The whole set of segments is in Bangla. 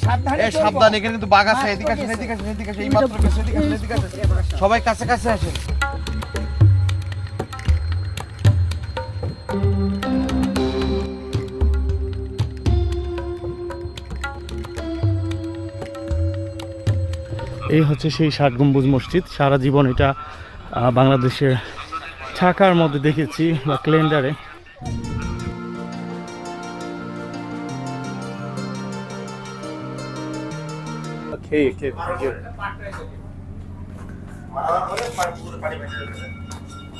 সাবধান এখানে কিন্তু বাঘ আছে এদিকে আসেন এদিকে আসেন এদিকে আসেন এই মাত্র গেছে এদিকে আসেন এদিকে আসেন। সবাই কাছে কাছে আসেন। এই হচ্ছে সেই ষাট গম্বুজ মসজিদ। সারা জীবন এটা আহ, বাংলাদেশের ঢাকার মধ্যে দেখেছি বা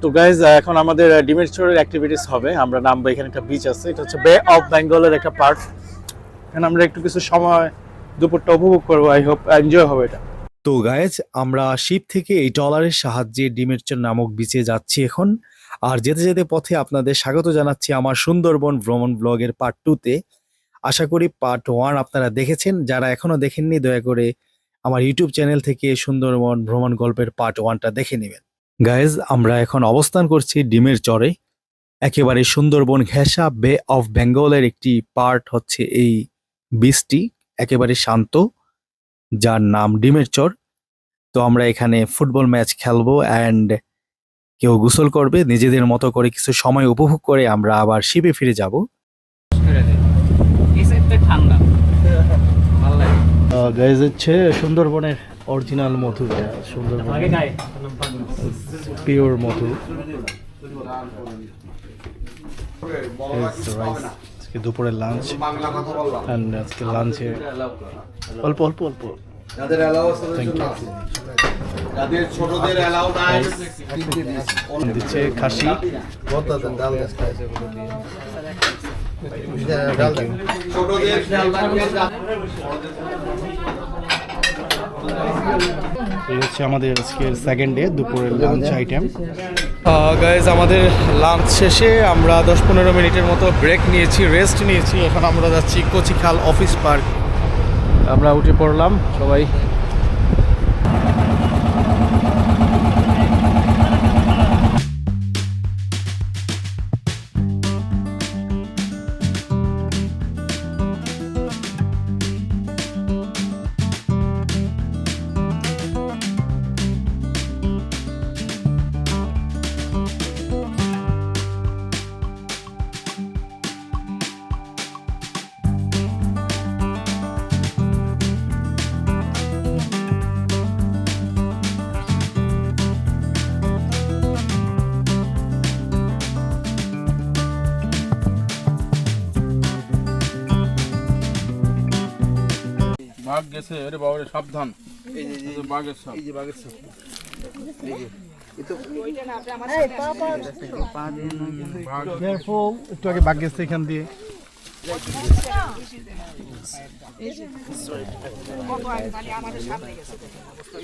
তো গাইজ এখন আমাদের ডিমের চোরের অ্যাক্টিভিটিস হবে। আমরা নামবো, এখানে একটা বিচ আছে। এটা হচ্ছে বে অফ বেঙ্গলের একটা পার্ক এখানে আমরা একটু কিছু সময় দুপুরটা উপভোগ করব। আই হোপ এনজয় হবে এটা। তো গায়েজ আমরা শিপ থেকে এই ট্রলারের সাহায্যে ডিমেরচর নামক বিচে যাচ্ছি এখন। আর যেতে যেতে পথে আপনাদের স্বাগত জানাচ্ছি আমার সুন্দরবন ভ্রমণ ব্লগের পার্ট টুতে আশা করি পার্ট ওয়ান আপনারা দেখেছেন। যারা এখনও দেখেননি, দয়া করে আমার ইউটিউব চ্যানেল থেকে সুন্দরবন ভ্রমণ গল্পের পার্ট ওয়ানটা দেখে নেবেন। গায়েজ আমরা এখন অবস্থান করছি ডিমের চরে। একেবারে সুন্দরবন ঘেঁষা বে অফ বেঙ্গলের একটি পার্ট হচ্ছে এই বিচটি একেবারে শান্ত, যার নাম ডিমের চর। তো আমরা এখানে ফুটবল ম্যাচ খেলব অ্যান্ড কেউ গোসল করবে। নিজেদের মতো করে কিছু সময় উপভোগ করে আমরা আবার শিবে ফিরে যাব। ঠান্ডা। ভালো লাগে। গাইজ হচ্ছে সুন্দরবনের অরিজিনাল মধু। সুন্দরবন পিওর মধু। আজকে দুপুরের লাঞ্চ অ্যান্ড আজকে লাঞ্চে অল্প অল্প অল্প। যাদের অ্যালাউ আছে যাদের ছোটদের অ্যালাউ নাই দিচ্ছে। খাসি। এই হচ্ছে আমাদের আজকের সেকেন্ড ডে দুপুরের লাঞ্চ আইটেম গাইজ আমাদের লাঞ্চ শেষে আমরা দশ পনেরো মিনিটের মতো ব্রেক নিয়েছি রেস্ট নিয়েছি। এখন আমরা যাচ্ছি কচিখাল অফিস পার্ক আমরা উঠে পড়লাম, সবাই বাঘ গেছে আরে বাবারে সাবধান। এই যে বাঘের সাপ। এই যে বাঘের সাপ। কেয়ারফুল একটু আগে বাগ গেছে এখান দিয়ে।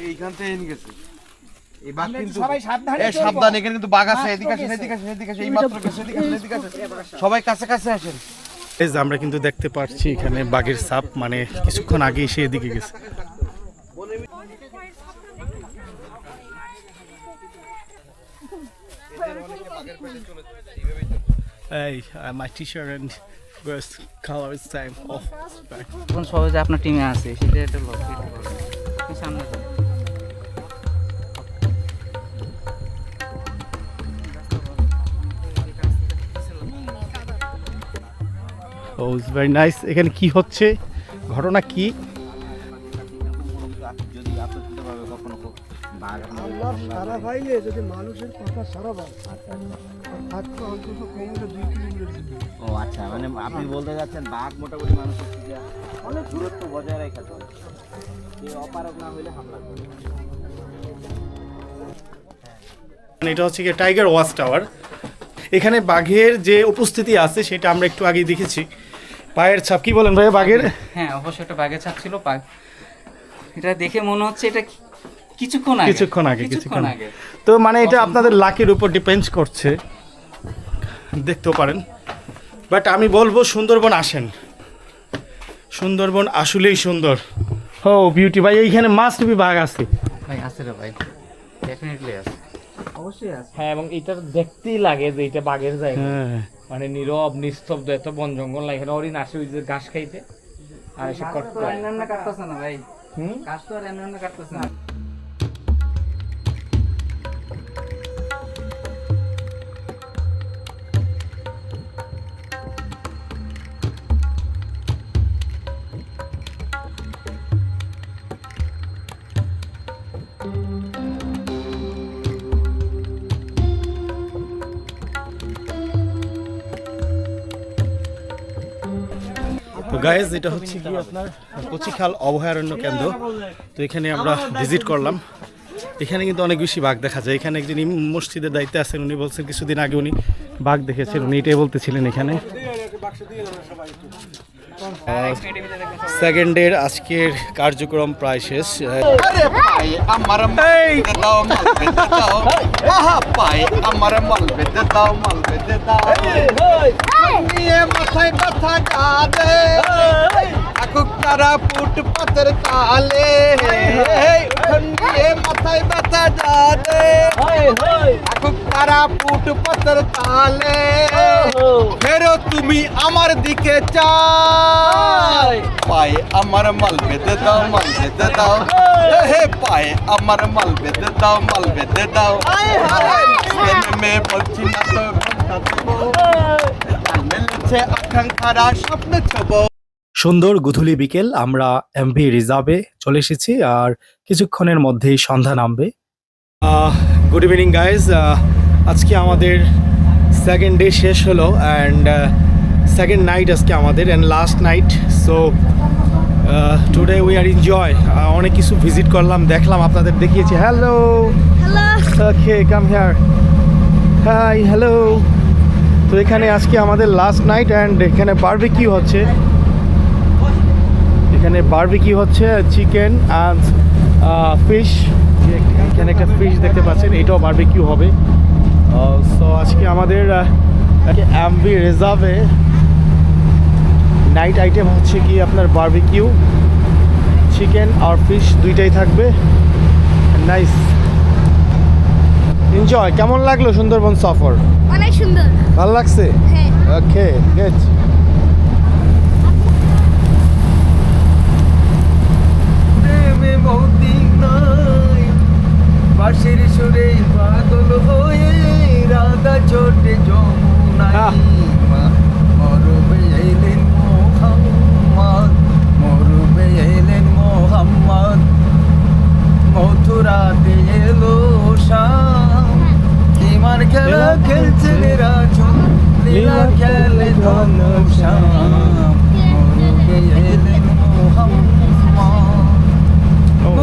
এইখান থেকে গেছে। এই বাঘ কিন্তু এ সাবধান এখানে কিন্তু বাঘ আছে। এদিকে আসেন এদিকে আসেন এদিকে আসেন। এই মাত্র সবাই কাছে কাছে আসেন। এই যে আমরা কিন্তু দেখতে পাচ্ছি এখানে বাঘের সাপ মানে কিছুক্ষণ আগে এসে এদিকে গেছে। এই মাই কালার টাইম অফ আপনার টিমে আছে, সেটা একটা লোক সামনে ও ইটস ভেরি নাইস এখানে কি হচ্ছে? ঘটনা কি? সারা পাইলে যদি মানুষের কথা সারা পায় থাকতো অন্তত কমলে দুই কিলোমিটার ও আচ্ছা মানে আপনি বলতে যাচ্ছেন বাঘ মোটামুটি মানুষের থেকে অনেক দূরত্ব বজায় রেখে চলে। অপারক না হইলে হামলা করে। মানে এটা হচ্ছে কি টাইগার ওয়াচ টাওয়ার এখানে বাঘের যে উপস্থিতি আছে সেটা আমরা একটু আগেই দেখেছি। পায়ের ছাপ কি বলেন ভাই বাঘের? হ্যাঁ অবশ্যই একটা বাঘের ছাপ ছিল বাঘ। এটা দেখে মনে হচ্ছে এটা কিছুক্ষণ আগে। কিছুক্ষণ আগে কিছুক্ষণ আগে। তো মানে এটা আপনাদের লাকের উপর ডিপেন্ড করছে। দেখতেও পারেন। বাট আমি বলব সুন্দরবন আসেন। সুন্দরবন আসলেই সুন্দর। ও বিউটি ভাই এইখানে মাস্ট বি বাঘ আছে। ভাই আছে রে ভাই। ডেফিনেটলি আছে। অবশ্যই আছে। হ্যাঁ এবং এটা দেখতেই লাগে যে এটা বাঘের জায়গা। হ্যাঁ। মানে নীরব নিস্তব্ধ এত বন জঙ্গল না এখানে হরিণ আসে ওই যে ঘাস খাইতে। আর এসে কাজ কট তো আর এমনি কাটতেছে না ভাই। কাজ তো আর এমন কাটতেছে না। তো গাইজ এটা হচ্ছে কি আপনার কচিখাল অভয়ারণ্য কেন্দ্র। তো এখানে আমরা ভিজিট করলাম। এখানে কিন্তু অনেক বেশি বাঘ দেখা যায়। এখানে একজন মসজিদের দায়িত্বে আছেন, উনি বলছেন কিছুদিন আগে উনি বাঘ দেখেছেন। উনি এটাই বলতেছিলেন এখানে। সেকেন্ডের আজকের কার্যক্রম প্রায় শেষ আরে পায়ে আমার ফুট পাতের তালে। ফেরো তুমি আমার দিকে চাই। পায়ে আমার মাল বেঁধে দাও মাল বেঁধে দাও। হে পায়ে আমার মাল বেঁধে দাও মাল বেঁধে দাও। মে বলছি না তো মেলেছে আকাঙ্ক্ষারা স্বপ্ন ছবো। সুন্দর গুধুলি বিকেল আমরা এমভি রিজার্ভে চলে এসেছি আর কিছুক্ষণের মধ্যেই সন্ধ্যা নামবে। গুড ইভিনিং গাইজ আজকে আমাদের সেকেন্ড ডে শেষ হলো অ্যান্ড সেকেন্ড নাইট আজকে আমাদের and last night so today we are enjoy অনেক কিছু ভিজিট করলাম দেখলাম আপনাদের দেখিয়েছি। Hello okay come here hi hello তো এখানে আজকে আমাদের লাস্ট নাইট অ্যান্ড এখানে বারবিকিউ হচ্ছে। এখানে বারবিকিউ হচ্ছে চিকেন অ্যান্ড ফিশ এখানে একটা ফিশ দেখতে পাচ্ছেন এটাও বারবিকিউ হবে। সো আজকে আমাদের অ্যাম্বি রিজার্ভে নাইট আইটেম হচ্ছে কি আপনার বার্বিকিউ চিকেন আর ফিশ দুইটাই থাকবে। নাইস এনজয় কেমন লাগল সুন্দরবন সফর? অনেক সুন্দর। ভালো লাগছে? হ্যাঁ। ওকে গুড বহুদিন নাই বাঁশির সুরে পাগল হয়ে রাধা ছোটে আহ। যমুনাই মরবে এলেন মোহাম্মদ মরবে এলেন মোহাম্মদ। মথুরাতে এলো শাম ইমান খেলা খেলছেন রাজন লীলা খেলে ধনুষাম মরবে এলেন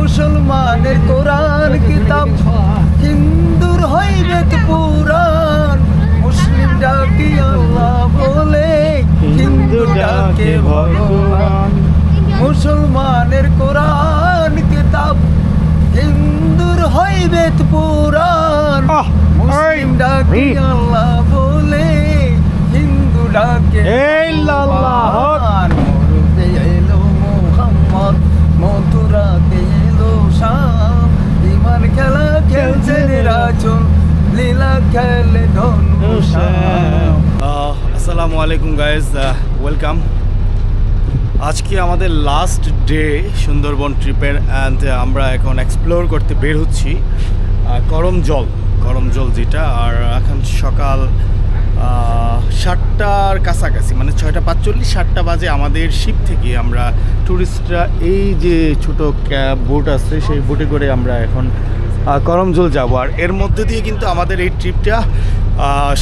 মুসলমানের কোরআন কিতাব হিন্দুর হইবে পুরাণ? মুসলিম ডাকি আল্লাহ বলে হিন্দু ডাকে ভগবান। মুসলমানের কোরআন কিতাব হিন্দুর হইবে পুরাণ? মুসলিম ডাকি আল্লাহ বলে হিন্দু ডাকে এই আলাইকুম গাইজ ওয়েলকাম আজকে আমাদের লাস্ট ডে সুন্দরবন ট্রিপের অ্যান্ড আমরা এখন এক্সপ্লোর করতে বের হচ্ছি করম জল করম জল যেটা, আর এখন সকাল সাতটার কাছাকাছি মানে ছয়টা পাঁচচল্লিশ, সাতটা বাজে আমাদের শিপ থেকে আমরা ট্যুরিস্টরা এই যে ছোট ক্যাব বোট আছে, সেই বোটে করে আমরা এখন করমজল যাব। আর এর মধ্যে দিয়ে কিন্তু আমাদের এই ট্রিপটা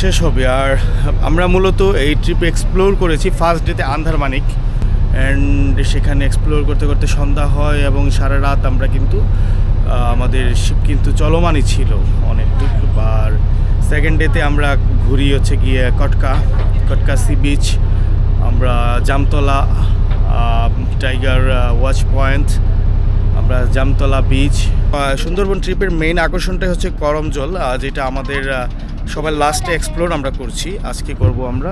শেষ হবে। আর আমরা মূলত এই ট্রিপ এক্সপ্লোর করেছি ফার্স্ট ডেতে আন্ধারমানিক। অ্যান্ড সেখানে এক্সপ্লোর করতে করতে সন্ধ্যা হয় এবং সারা রাত আমরা কিন্তু আমাদের শিপ কিন্তু চলমানই ছিল অনেকটুকু আর সেকেন্ড ডেতে আমরা ঘুরি হচ্ছে গিয়ে কটকা কটকা সি বিচ আমরা জামতলা টাইগার ওয়াচ পয়েন্ট আমরা জামতলা বিচ সুন্দরবন ট্রিপের মেইন আকর্ষণটাই হচ্ছে করমজল যেটা আমাদের সবার লাস্টে এক্সপ্লোর আমরা করছি। আজকে করব আমরা।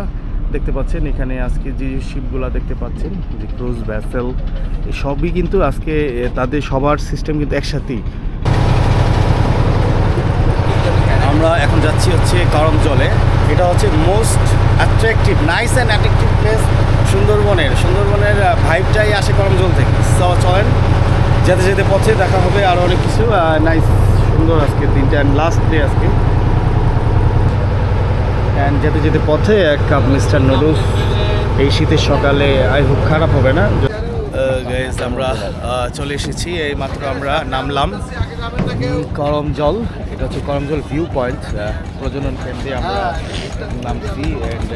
দেখতে পাচ্ছেন এখানে আজকে যে শিপগুলো দেখতে পাচ্ছেন যে ক্রুজ ভ্যাসেল সবই কিন্তু আজকে তাদের সবার সিস্টেম কিন্তু একসাথেই। আমরা এখন যাচ্ছি হচ্ছে করম জলে। এটা হচ্ছে most attractive nice and attractive place সুন্দরবনের। সুন্দরবনের ভাইবটাই আসে করমজল থেকে। So, চলেন। যেতে যেতে পথে দেখা হবে আর অনেক কিছু। নাইস সুন্দর আজকে দিনটা অ্যান্ড লাস্ট ডে আজকে। অ্যান্ড যেতে যেতে পথে এক কাপ মিস্টার নুডলস এই শীতের সকালে আই হোপ খারাপ হবে না। গাইজ আমরা চলে এসেছি। এই মাত্র আমরা নামলাম। করম জল। এটা হচ্ছে করম জল ভিউ পয়েন্ট প্রজনন কেন্দ্রে আমরা নামছি। অ্যান্ড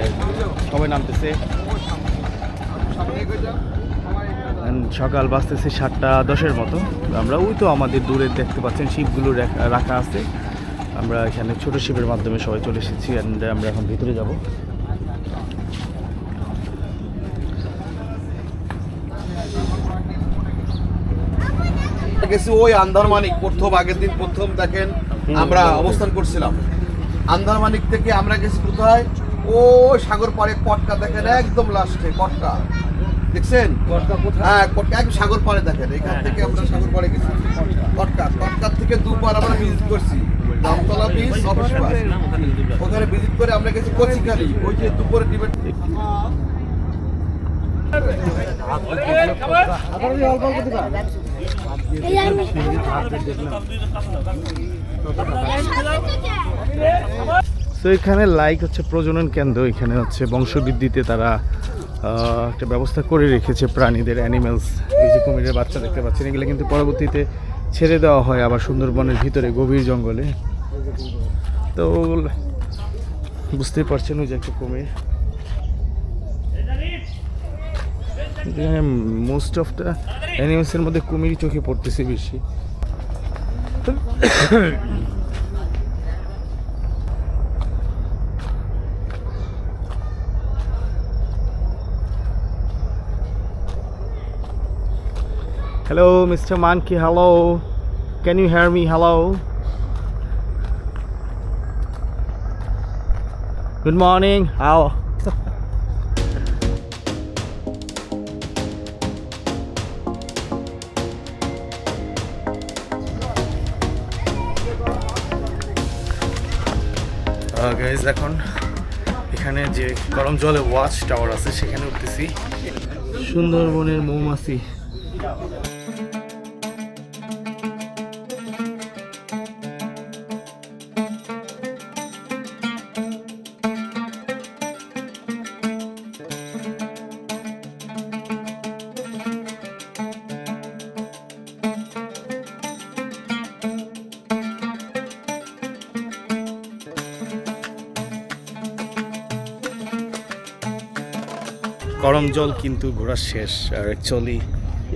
সবাই নামতেছে। সকাল বাজতেছে সাতটা দশের মতো। আমরা ওই তো আমাদের দূরে দেখতে পাচ্ছেন শিপগুলো রাখা- আছে। আমরা এখানে ছোট শিপের মাধ্যমে সবাই চলে এসেছি অ্যান্ড আমরা এখন ভিতরে যাব। গেছি ওই আন্দারমানিক প্রথম আগের দিন প্রথম দেখেন আমরা অবস্থান করছিলাম। আন্দারমানিক থেকে আমরা গেছি কোথায়? ও সাগর পাড়ে কটকা দেখেন একদম লাস্টে কটকা দেখছেন? হ্যাঁ কটকা একদম সাগর পাড়ে দেখেন। এখান থেকে আমরা সাগর পাড়ে গেছি। কটকা কটকার থেকে দুবার আমরা ভিজিট করছি। দামতলা বিচ ওখানে ভিজিট করে আমরা গেছি কচিখালি। ওই যে দুপুরে ডিবেট তো এখানে লাইক হচ্ছে প্রজনন কেন্দ্র। এখানে হচ্ছে বংশবৃদ্ধিতে তারা একটা ব্যবস্থা করে রেখেছে প্রাণীদের অ্যানিমেলস এই যে কুমিরের বাচ্চা দেখতে পাচ্ছেন, এগুলো কিন্তু পরবর্তীতে ছেড়ে দেওয়া হয় আবার সুন্দরবনের ভিতরে, গভীর জঙ্গলে। তো বুঝতেই পারছেন ওই যে একটা কুমির। মোস্ট অফ দ্য অ্যানিমেলসের মধ্যে কুমিরই চোখে পড়তেছে বেশি। Hello, Mr. Monkey. Hello. Can you hear me? Hello. Good morning. How? Guys এখন এখানে যে গরম জলে ওয়াচ টাওয়ার আছে সেখানে উঠতেছি সুন্দরবনের মৌমাছি গরম জল কিন্তু ঘোরা শেষ আর অ্যাকচুয়ালি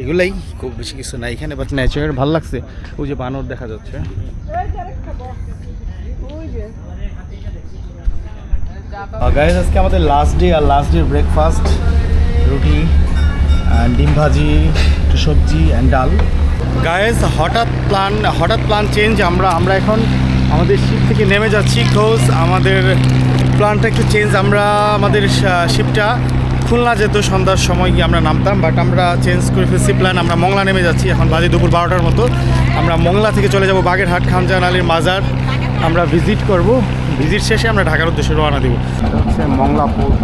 এগুলাই খুব বেশি কিছু নাই এখানে বাট ন্যাচারাল ভালো লাগছে। ওই যে বানর দেখা যাচ্ছে। গাইজ আজকে আমাদের লাস্ট ডে আর লাস্ট ডে ব্রেকফাস্ট রুটি ডিম ভাজি একটু সবজি অ্যান্ড ডাল। গায়েস হঠাৎ প্ল্যান হঠাৎ প্ল্যান চেঞ্জ আমরা আমরা এখন আমাদের শিপ থেকে নেমে যাচ্ছি কোজ আমাদের প্ল্যানটা একটু চেঞ্জ আমরা আমাদের শিপটা খুলনা যেত সন্ধ্যার সময় গিয়ে আমরা নামতাম বাট আমরা চেঞ্জ করে ফেলছি প্ল্যান আমরা মংলা নেমে যাচ্ছি। এখন বাজে দুপুর বারোটার মতো। আমরা মংলা থেকে চলে যাব বাগেরহাট খানজাহান আলীর মাজার। আমরা ভিজিট করব। ভিজিট শেষে আমরা ঢাকার উদ্দেশ্যে রওনা দেবো। মংলা পোর্ট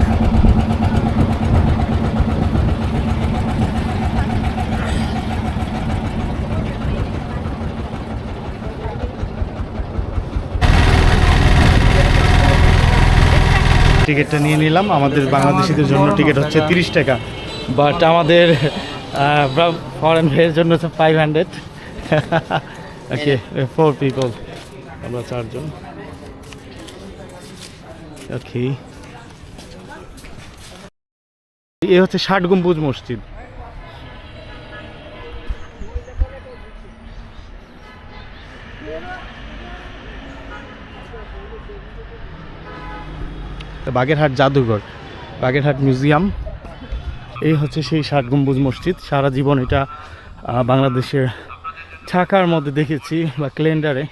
টিকিটটা নিয়ে নিলাম। আমাদের বাংলাদেশিদের জন্য টিকিট হচ্ছে তিরিশ টাকা। বাট আমাদের ফরেন ভের জন্য হচ্ছে five hundred okay four people আমরা চারজন। ওকে এ হচ্ছে ষাট গম্বুজ মসজিদ। বাগেরহাট জাদুঘর, বাগেরহাট মিউজিয়াম। এই হচ্ছে সেই ষাট গম্বুজ মসজিদ। সারা জীবন এটা বাংলাদেশের ঢাকার মধ্যে দেখেছি বা ক্যালেন্ডারে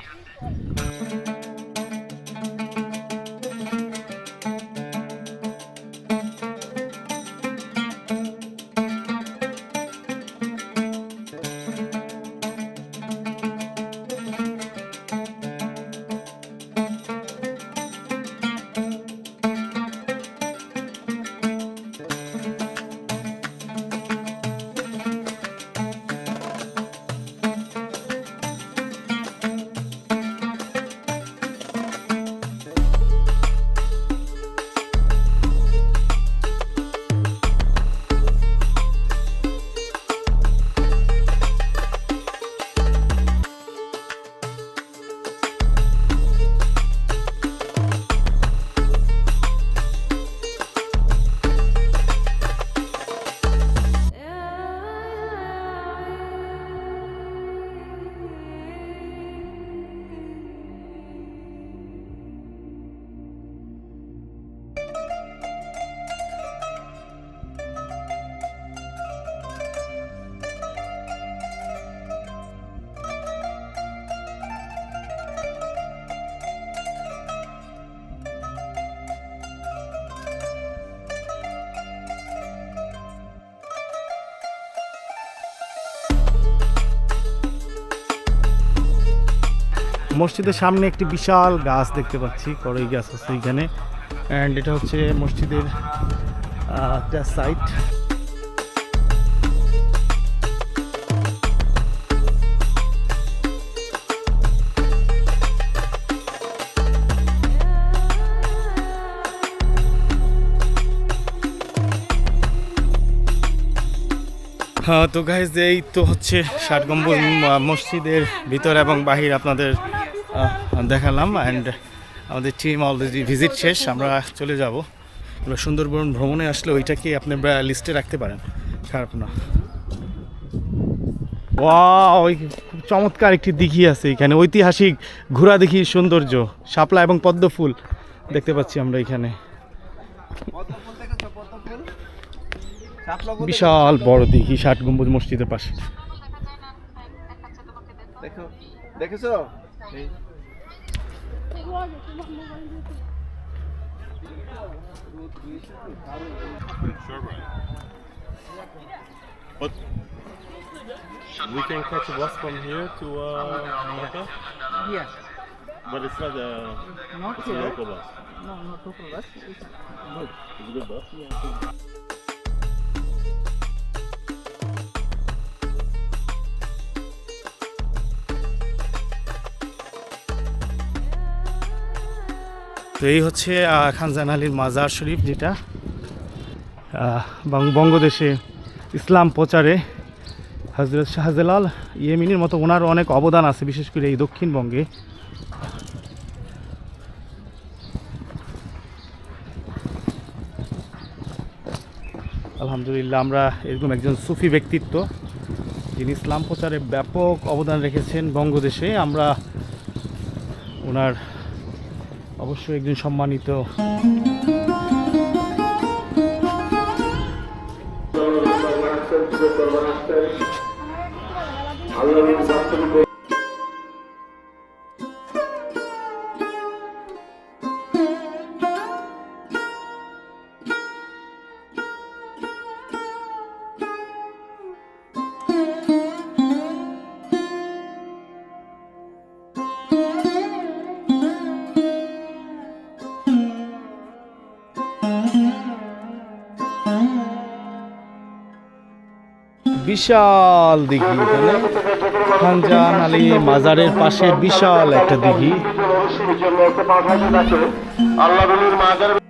মসজিদের সামনে একটি বিশাল গাছ দেখতে পাচ্ছি, করই গাছ আছে এখানে। অ্যান্ড এটা হচ্ছে মসজিদের একটা সাইট হ্যাঁ তো গাইজ এই তো হচ্ছে ষাট গম্বুজ মসজিদের ভিতর এবং বাহির আপনাদের দেখালাম অ্যান্ড আমাদের টিম অলরেডি ভিজিট শেষ আমরা চলে যাব। এবার সুন্দরবন ভ্রমণে আসলে ওইটাকে আপনি লিস্টে রাখতে পারেন। খারাপ না। ওই খুব চমৎকার একটি দিঘি আছে এখানে। ঐতিহাসিক ঘোরা দিঘি সৌন্দর্য শাপলা এবং পদ্ম ফুল দেখতে পাচ্ছি আমরা এখানে। বিশাল বড় দিঘি ষাট গম্বুজ মসজিদের পাশে। দেখো But we can catch a bus from here to uh, Malacca? Yes. But it's not a, not it's a local bus. No, not local bus. It's good. It's a good bus. Yeah. তো এই হচ্ছে খানজান আলীর মাজার শরীফ যেটা বঙ্গদেশে ইসলাম প্রচারে হজরত শাহজালাল ইয়েমিনের মতো ওনার অনেক অবদান আছে, বিশেষ করে এই দক্ষিণবঙ্গে। আলহামদুলিল্লাহ, আমরা এরকম একজন সুফি ব্যক্তিত্ব, যিনি ইসলাম প্রচারে ব্যাপক অবদান রেখেছেন বঙ্গদেশে। আমরা ওনার অবশ্যই একজন সম্মানিত। বিশাল দিঘি এখানে খানজান আলী মাজারের পাশে বিশাল একটা দিঘি আল্লাহ you.